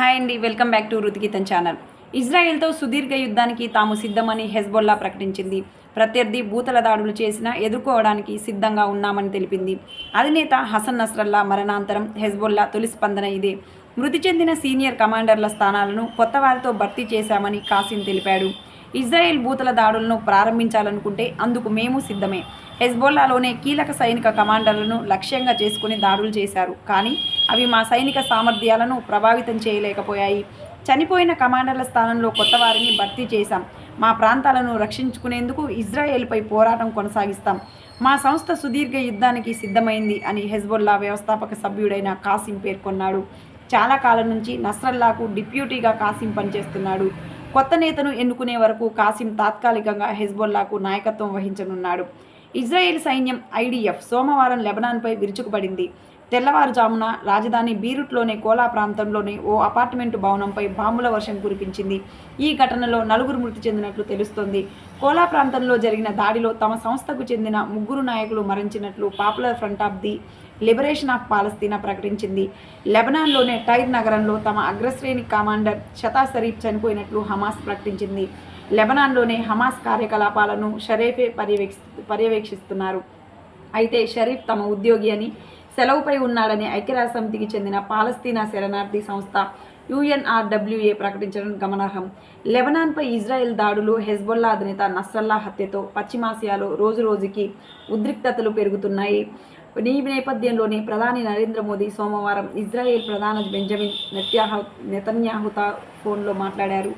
Hi అండి welcome back to రుతికితన్ channel. ఇజ్రాయెల్తో సుదీర్ఘ యుద్ధానికి తాము సిద్ధమని హెజ్బొల్లా ప్రకటించింది. ప్రత్యర్థి భూతల దాడులు చేసినా ఎదుర్కోవడానికి సిద్ధంగా ఉన్నామని తెలిపింది. అధినేత హసన్ నస్రల్లా మరణాంతరం హెజ్బొల్లా తొలి స్పందన ఇదే. మృతి చెందిన సీనియర్ కమాండర్ల స్థానాలను కొత్త వారితో భర్తీ చేశామని కాసిం తెలిపాడు. ఇజ్రాయెల్ భూతల దాడులను ప్రారంభించాలనుకుంటే అందుకు మేము సిద్ధమే. హెజ్బోల్లాలోనే కీలక సైనిక కమాండర్లను లక్ష్యంగా చేసుకుని దాడులు చేశారు. కానీ అవి మా సైనిక సామర్థ్యాలను ప్రభావితం చేయలేకపోయాయి. చనిపోయిన కమాండర్ల స్థానంలో కొత్త వారిని భర్తీ చేశాం. మా ప్రాంతాలను రక్షించుకునేందుకు ఇజ్రాయెల్పై పోరాటం కొనసాగిస్తాం. మా సంస్థ సుదీర్ఘ యుద్ధానికి సిద్ధమైంది అని హెజ్బొల్లా వ్యవస్థాపక సభ్యుడైన కాసిం పేర్కొన్నాడు. చాలా కాలం నుంచి నస్రల్లాకు డిప్యూటీగా కాసిం పనిచేస్తున్నాడు. కొత్త నేతను ఎన్నుకునే వరకు కాసిం తాత్కాలికంగా హెజ్బొల్లాకు నాయకత్వం వహించనున్నాడు. ఇజ్రాయెల్ సైన్యం ఐడిఎఫ్ సోమవారం లెబనాన్పై విరుచుకుపడింది. తెల్లవారుజామున రాజధాని బీరుట్లోని కోలా ప్రాంతంలోని ఓ అపార్ట్మెంటు భవనంపై బాంబుల వర్షం కురిపించింది. ఈ ఘటనలో నలుగురు మృతి చెందినట్లు తెలుస్తోంది. కోలా ప్రాంతంలో జరిగిన దాడిలో తమ సంస్థకు చెందిన ముగ్గురు నాయకులు మరణించినట్లు Popular Front of the Liberation of Palestine ప్రకటించింది. లెబనాన్లోని టైర్ నగరంలో తమ అగ్రశ్రేణి కమాండర్ షతా షరీఫ్ చనిపోయినట్లు హమాస్ ప్రకటించింది. లెబనాన్లోని హమాస్ కార్యకలాపాలను షరీఫే పర్యవేక్షి పర్యవేక్షిస్తున్నారు. అయితే షరీఫ్ తమ ఉద్యోగి అని సెలవుపై ఉన్నాడని ఐక్యరాజ్యసమితికి చెందిన పాలస్తీనా శరణార్థి సంస్థ యుఎన్ఆర్డబ్ల్యూఏ ప్రకటించడం గమనార్హం. లెబనాన్పై ఇజ్రాయెల్ దాడులు హెజ్బొల్లా అధినేత నస్రల్లా హత్యతో పశ్చిమాసియాలో రోజు రోజుకి ఉద్రిక్తతలు పెరుగుతున్నాయి. ఈ నేపథ్యంలోనే ప్రధాని నరేంద్ర మోదీ సోమవారం ఇజ్రాయెల్ ప్రధాని బెంజమిన్ నెత్యాహు నెతన్యాహుతా ఫోన్లో మాట్లాడారు.